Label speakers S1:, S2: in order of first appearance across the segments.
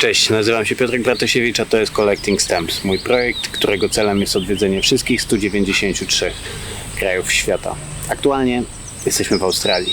S1: Cześć, nazywam się Piotrek Bratosiewicz, a to jest Collecting Stamps, mój projekt, którego celem jest odwiedzenie wszystkich 193 krajów świata. Aktualnie jesteśmy w Australii.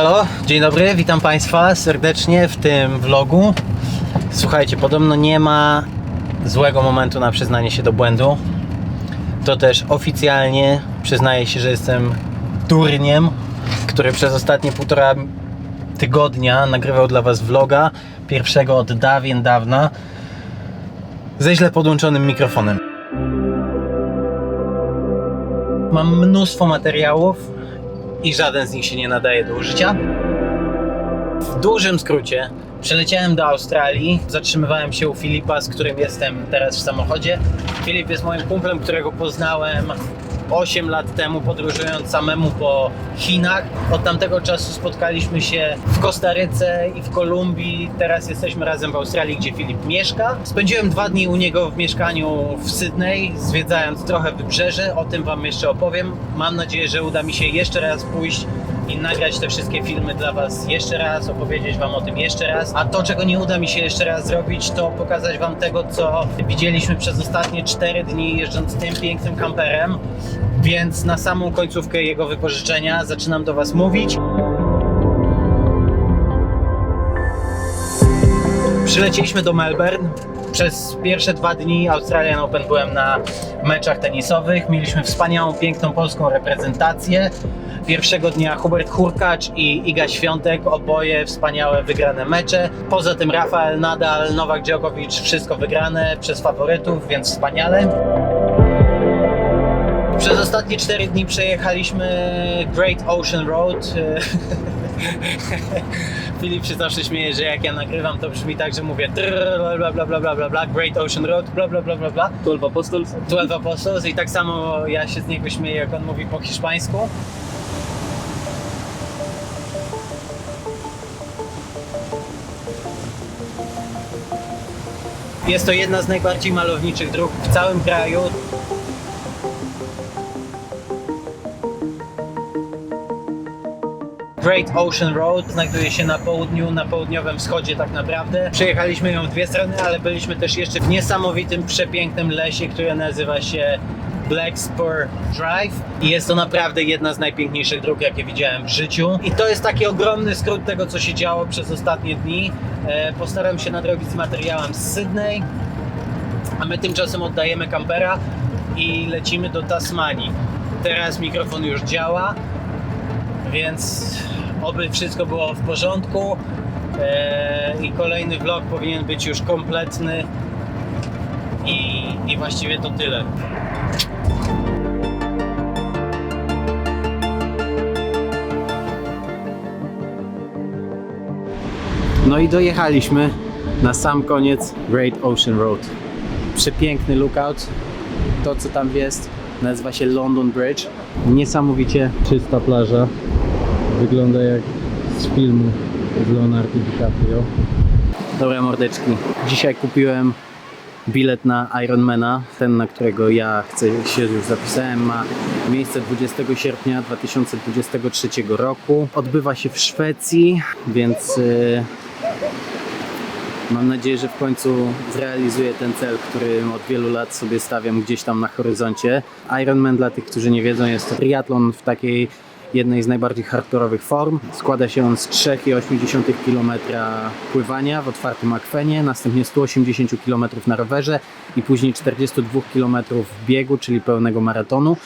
S2: Halo, dzień dobry, witam Państwa serdecznie w tym vlogu. Słuchajcie, podobno nie ma złego momentu na przyznanie się do błędu. To też oficjalnie przyznaję się, że jestem durniem, który przez ostatnie półtora tygodnia nagrywał dla Was vloga, pierwszego od dawien dawna, ze źle podłączonym mikrofonem. Mam mnóstwo materiałów, i żaden z nich się nie nadaje do użycia. W dużym skrócie, przeleciałem do Australii, zatrzymywałem się u Filipa, z którym jestem teraz w samochodzie. Filip jest moim kumplem, którego poznałem 8 lat temu, podróżując samemu po Chinach. Od tamtego czasu spotkaliśmy się w Kostaryce i w Kolumbii. Teraz jesteśmy razem w Australii, gdzie Filip mieszka. Spędziłem dwa dni u niego w mieszkaniu w Sydney, zwiedzając trochę wybrzeże. O tym Wam jeszcze opowiem. Mam nadzieję, że uda mi się jeszcze raz pójść i nagrać te wszystkie filmy dla Was jeszcze raz, opowiedzieć Wam o tym jeszcze raz. A to, czego nie uda mi się jeszcze raz zrobić, to pokazać Wam tego, co widzieliśmy przez ostatnie 4 dni jeżdżąc tym pięknym kamperem. Więc na samą końcówkę jego wypożyczenia zaczynam do Was mówić. Przylecieliśmy do Melbourne. Przez pierwsze dwa dni Australian Open byłem na meczach tenisowych. Mieliśmy wspaniałą, piękną polską reprezentację. Pierwszego dnia Hubert Hurkacz i Iga Świątek, oboje wspaniałe wygrane mecze. Poza tym Rafael Nadal, Nowak Djokovic, wszystko wygrane przez faworytów, więc wspaniale. Przez ostatnie 4 dni przejechaliśmy Great Ocean Road. Filip się zawsze śmieje, że jak ja nagrywam, to brzmi tak, że mówię bla bla bla bla bla bla Great Ocean Road, bla bla bla bla bla
S3: 12 Apostles.
S2: 12 Apostles i tak samo ja się z niego śmieję, jak on mówi po hiszpańsku. Jest to jedna z najbardziej malowniczych dróg w całym kraju. Great Ocean Road znajduje się na południu, na południowym wschodzie tak naprawdę. Przejechaliśmy ją w dwie strony, ale byliśmy też jeszcze w niesamowitym, przepięknym lesie, które nazywa się Black Spur Drive i jest to naprawdę jedna z najpiękniejszych dróg, jakie widziałem w życiu. I to jest taki ogromny skrót tego, co się działo przez ostatnie dni. E, postaram się nadrobić z materiałem z Sydney, a my tymczasem oddajemy kampera i lecimy do Tasmanii. Teraz mikrofon już działa, więc oby wszystko było w porządku e, i kolejny vlog powinien być już kompletny i, i właściwie to tyle.
S1: No i dojechaliśmy na sam koniec Great Ocean Road. Przepiękny lookout. To co tam jest nazywa się London Bridge. Niesamowicie czysta plaża. Wygląda jak z filmu z Leonardo DiCaprio. Dobra mordeczki. Dzisiaj kupiłem bilet na Ironmana, ten na którego ja chcę się już zapisałem, ma miejsce 20 sierpnia 2023 roku. Odbywa się w Szwecji, więc y, Mam nadzieję, że w końcu zrealizuję ten cel, który od wielu lat sobie stawiam gdzieś tam na horyzoncie. Ironman dla tych, którzy nie wiedzą, jest triatlon w takiej
S2: jednej z najbardziej hardkorowych form. Składa się on z 3,8 km pływania w otwartym akwenie, następnie 180 km na rowerze i później 42 km biegu, czyli pełnego maratonu.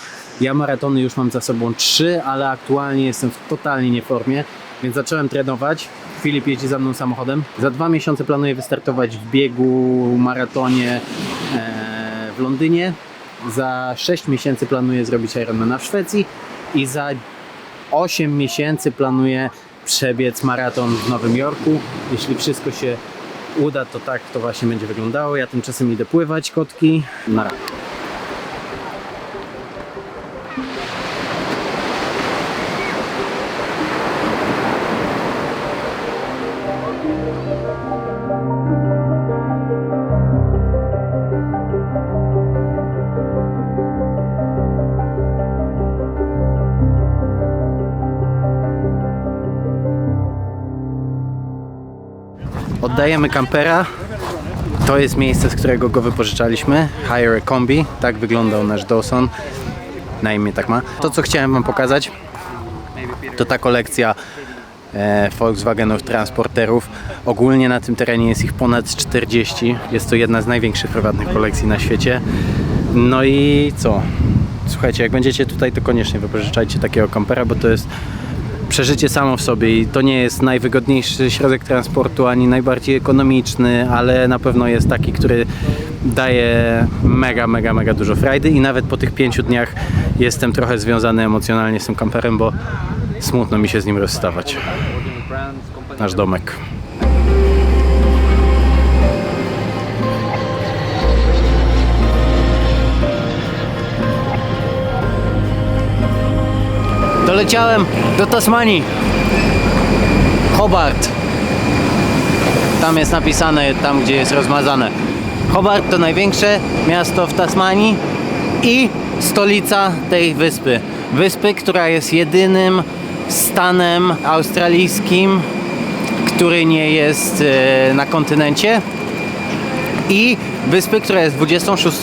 S2: Ja maratony już mam za sobą 3, ale aktualnie jestem w totalnie nieformie, więc zacząłem trenować. Filip jeździ za mną samochodem. Za dwa miesiące planuję wystartować w biegu, maratonie e, w Londynie. Za 6 miesięcy planuję zrobić Ironmana w Szwecji i za 8 miesięcy planuję przebiec maraton w Nowym Jorku. Jeśli wszystko się uda, to tak to właśnie będzie wyglądało. Ja tymczasem idę pływać, kotki. Na razie. Oddajemy kampera. To jest miejsce, z którego go wypożyczaliśmy. Hire a Combi. Tak wyglądał nasz Dawson. Na imię tak ma. To, co chciałem Wam pokazać, to ta kolekcja e, Volkswagenów transporterów. Ogólnie na tym terenie jest ich ponad 40. Jest to jedna z największych prywatnych kolekcji na świecie. No i co? Słuchajcie, jak będziecie tutaj, to koniecznie wypożyczajcie takiego kampera, bo to jest przeżycie samo w sobie i to nie jest najwygodniejszy środek transportu ani najbardziej ekonomiczny, ale na pewno jest taki, który daje mega, mega, mega dużo frajdy i nawet po tych pięciu dniach jestem trochę związany emocjonalnie z tym kamperem, bo smutno mi się z nim rozstawać. Nasz domek. Doleciałem do Tasmanii. Hobart. Tam jest napisane, tam gdzie jest rozmazane. Hobart to największe miasto w Tasmanii i stolica tej wyspy. Wyspy, która jest jedynym stanem australijskim, który nie jest e, na kontynencie i wyspy, która jest 26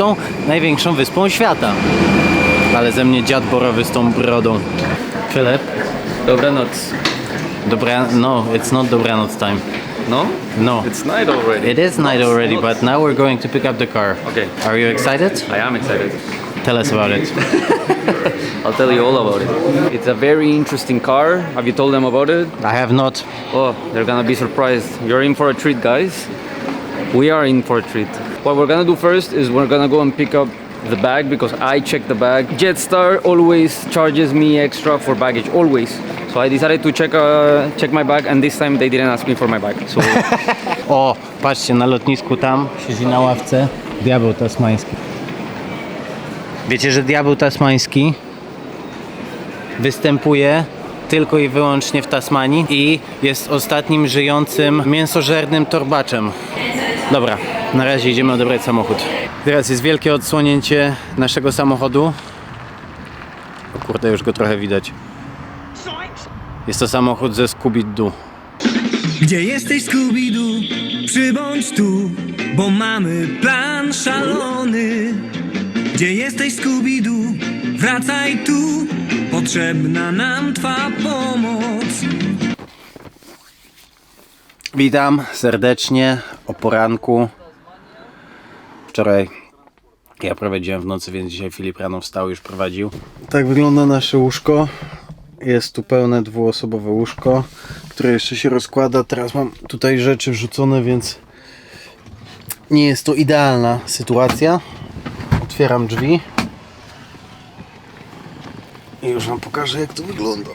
S2: największą wyspą świata. Ale ze mnie dziad borowy z tą brodą. Filip,
S3: Dobranoc.
S2: dobra, no, it's not dobranoc time.
S3: No?
S2: No.
S3: It's night already.
S2: It is night already, but now we're going to pick up the car.
S3: Okay.
S2: Are you excited?
S3: I am excited.
S2: Tell us about it.
S3: I'll tell you all about it. It's a very interesting car. Have you told them about it?
S2: I have not.
S3: Oh, they're gonna be surprised. You're in for a treat, guys. We are in for a treat. What we're gonna do first is we're gonna go and pick up the bag because I checked the bag. Jetstar always charges me extra for baggage, always. So I decided to check uh, check my bag, and this time they didn't ask me for my bag. So
S2: O, patrzcie, na lotnisku tam siedzi na ławce diabeł tasmański. Wiecie, że diabeł tasmański występuje tylko i wyłącznie w Tasmanii i jest ostatnim żyjącym mięsożernym torbaczem. Dobra, na razie idziemy odebrać samochód. Teraz jest wielkie odsłonięcie naszego samochodu. O kurde, już go trochę widać. Jest to samochód ze Scooby-Doo.
S4: Gdzie jesteś Scooby-Doo? Przybądź tu, bo mamy plan szalony. Gdzie jesteś Scooby-Doo? Wracaj tu, potrzebna nam Twa pomoc.
S2: Witam serdecznie o poranku. Wczoraj ja prowadziłem w nocy, więc dzisiaj Filip rano wstał już prowadził. Tak wygląda nasze łóżko. Jest tu pełne dwuosobowe łóżko, które jeszcze się rozkłada. Teraz mam tutaj rzeczy wrzucone, więc nie jest to idealna sytuacja. Otwieram drzwi. I już Wam pokażę jak to wygląda.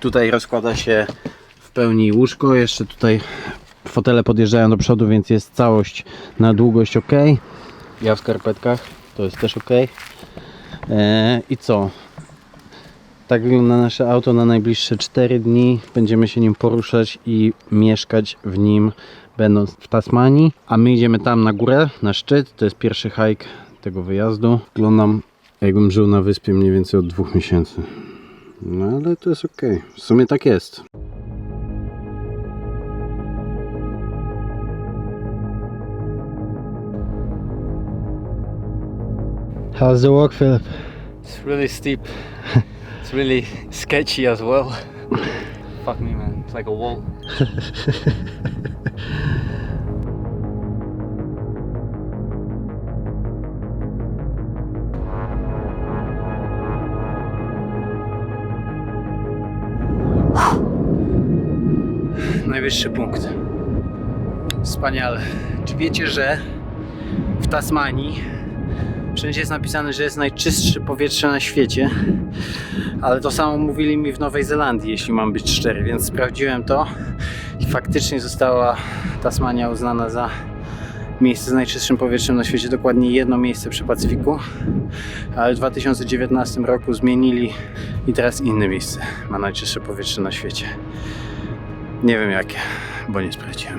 S2: Tutaj rozkłada się w pełni łóżko. Jeszcze tutaj fotele podjeżdżają do przodu, więc jest całość na długość ok. Ja w skarpetkach, to jest też ok. Eee, I co? Tak wygląda nasze auto na najbliższe 4 dni. Będziemy się nim poruszać i mieszkać w nim, będąc w Tasmanii. A my idziemy tam na górę, na szczyt. To jest pierwszy hike tego wyjazdu. Wyglądam jakbym żył na wyspie mniej więcej od dwóch miesięcy. No ale to jest ok. W sumie tak jest. How's the walk, Philip?
S3: it's really steep. It's really sketchy as well. Fuck me, man. It's like a wall.
S2: Najwyższy punkt. Wspaniale. Czy wiecie, że w Tasmanii wszędzie jest napisane, że jest najczystsze powietrze na świecie? Ale to samo mówili mi w Nowej Zelandii, jeśli mam być szczery, więc sprawdziłem to i faktycznie została Tasmania uznana za miejsce z najczystszym powietrzem na świecie, dokładnie jedno miejsce przy Pacyfiku, ale w 2019 roku zmienili i teraz inne miejsce ma najczystsze powietrze na świecie. Nie wiem jakie, bo nie sprawdziłem.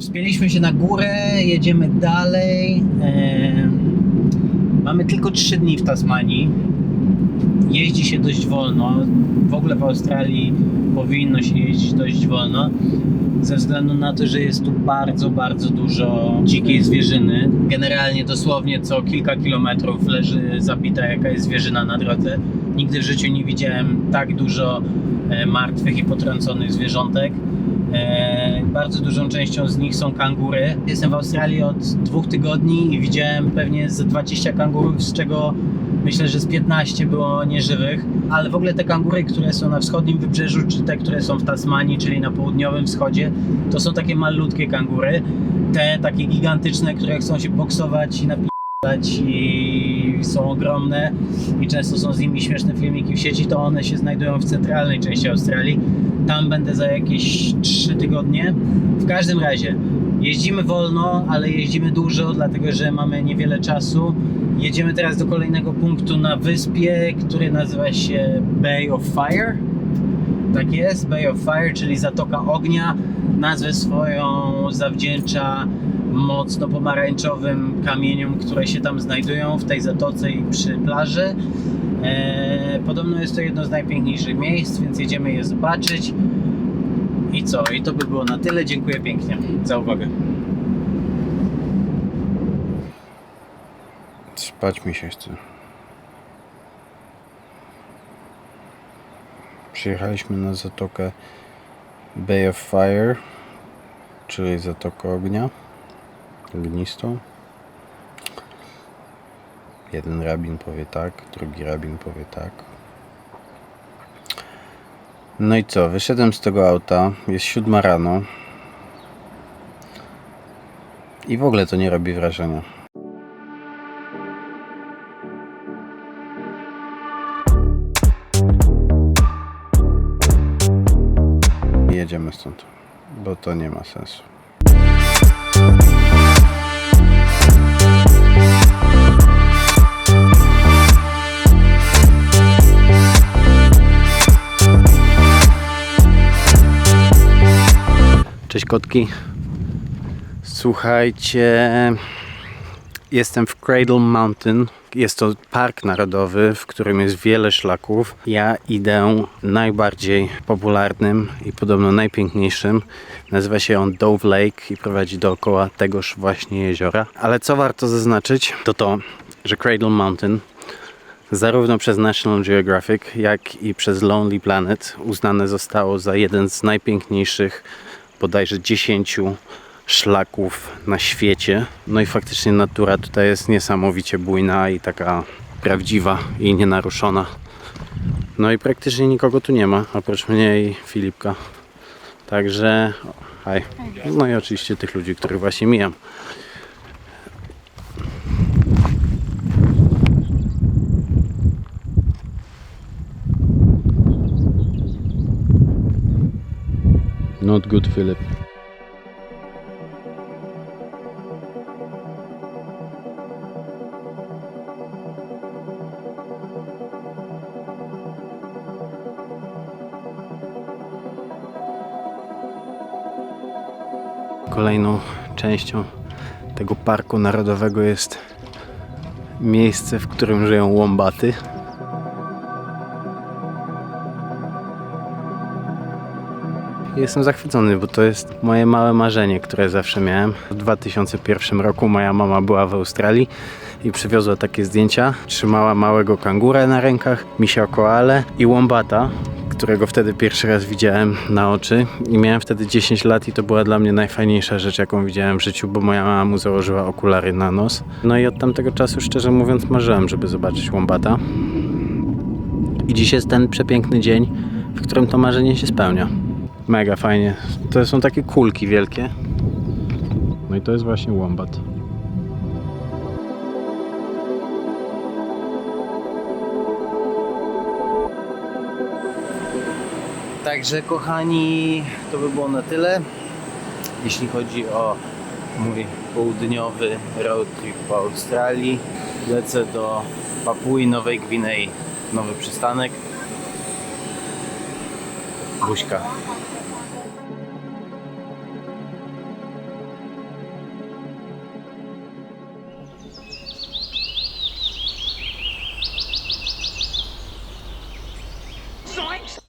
S5: Wspięliśmy się na górę, jedziemy dalej. Mamy tylko 3 dni w Tasmanii. Jeździ się dość wolno. W ogóle w Australii powinno się jeździć dość wolno. Ze względu na to, że jest tu bardzo, bardzo dużo dzikiej zwierzyny. Generalnie dosłownie co kilka kilometrów leży zabita jakaś zwierzyna na drodze. Nigdy w życiu nie widziałem tak dużo e, martwych i potrąconych zwierzątek. E, bardzo dużą częścią z nich są kangury. Jestem w Australii od dwóch tygodni i widziałem pewnie z 20 kangurów, z czego myślę, że z 15 było nieżywych. Ale w ogóle te kangury, które są na wschodnim wybrzeżu, czy te, które są w Tasmanii, czyli na południowym wschodzie, to są takie malutkie kangury. Te takie gigantyczne, które chcą się boksować i napisać i są ogromne i często są z nimi śmieszne filmiki w sieci, to one się znajdują w centralnej części Australii. Tam będę za jakieś 3 tygodnie. W każdym razie jeździmy wolno, ale jeździmy dużo, dlatego że mamy niewiele czasu. Jedziemy teraz do kolejnego punktu na wyspie, który nazywa się Bay of Fire. Tak jest, Bay of Fire, czyli Zatoka Ognia. Nazwę swoją zawdzięcza mocno pomarańczowym kamieniom, które się tam znajdują w tej zatoce i przy plaży. Eee, podobno jest to jedno z najpiękniejszych miejsc, więc jedziemy je zobaczyć. I co? I to by było na tyle. Dziękuję pięknie za uwagę.
S2: Spać mi się chce. Przyjechaliśmy na zatokę Bay of Fire, czyli Zatokę Ognia, ognistą. Jeden rabin powie tak, drugi rabin powie tak. No i co, wyszedłem z tego auta, jest siódma rano i w ogóle to nie robi wrażenia. Jedziemy stąd, bo to nie ma sensu. Cześć kotki. Słuchajcie, jestem w Cradle Mountain. Jest to park narodowy, w którym jest wiele szlaków. Ja idę najbardziej popularnym i podobno najpiękniejszym. Nazywa się on Dove Lake i prowadzi dookoła tegoż właśnie jeziora. Ale co warto zaznaczyć, to to, że Cradle Mountain zarówno przez National Geographic, jak i przez Lonely Planet uznane zostało za jeden z najpiękniejszych bodajże 10 szlaków na świecie. No i faktycznie natura tutaj jest niesamowicie bujna i taka prawdziwa i nienaruszona. No i praktycznie nikogo tu nie ma, oprócz mnie i Filipka. Także, o, hej. No i oczywiście tych ludzi, których właśnie mijam. Not good, Philip. Kolejną częścią tego parku narodowego jest miejsce, w którym żyją łombaty. Jestem zachwycony, bo to jest moje małe marzenie, które zawsze miałem. W 2001 roku moja mama była w Australii i przywiozła takie zdjęcia. Trzymała małego kangura na rękach, misia koale i wombata, którego wtedy pierwszy raz widziałem na oczy i miałem wtedy 10 lat i to była dla mnie najfajniejsza rzecz, jaką widziałem w życiu, bo moja mama mu założyła okulary na nos. No i od tamtego czasu, szczerze mówiąc, marzyłem, żeby zobaczyć wombata. I dziś jest ten przepiękny dzień, w którym to marzenie się spełnia. Mega fajnie. To są takie kulki wielkie. No i to jest właśnie wombat.
S5: Także kochani, to by było na tyle. Jeśli chodzi o mój południowy road trip po Australii, lecę do Papui Nowej Gwinei. Nowy przystanek. Buźka.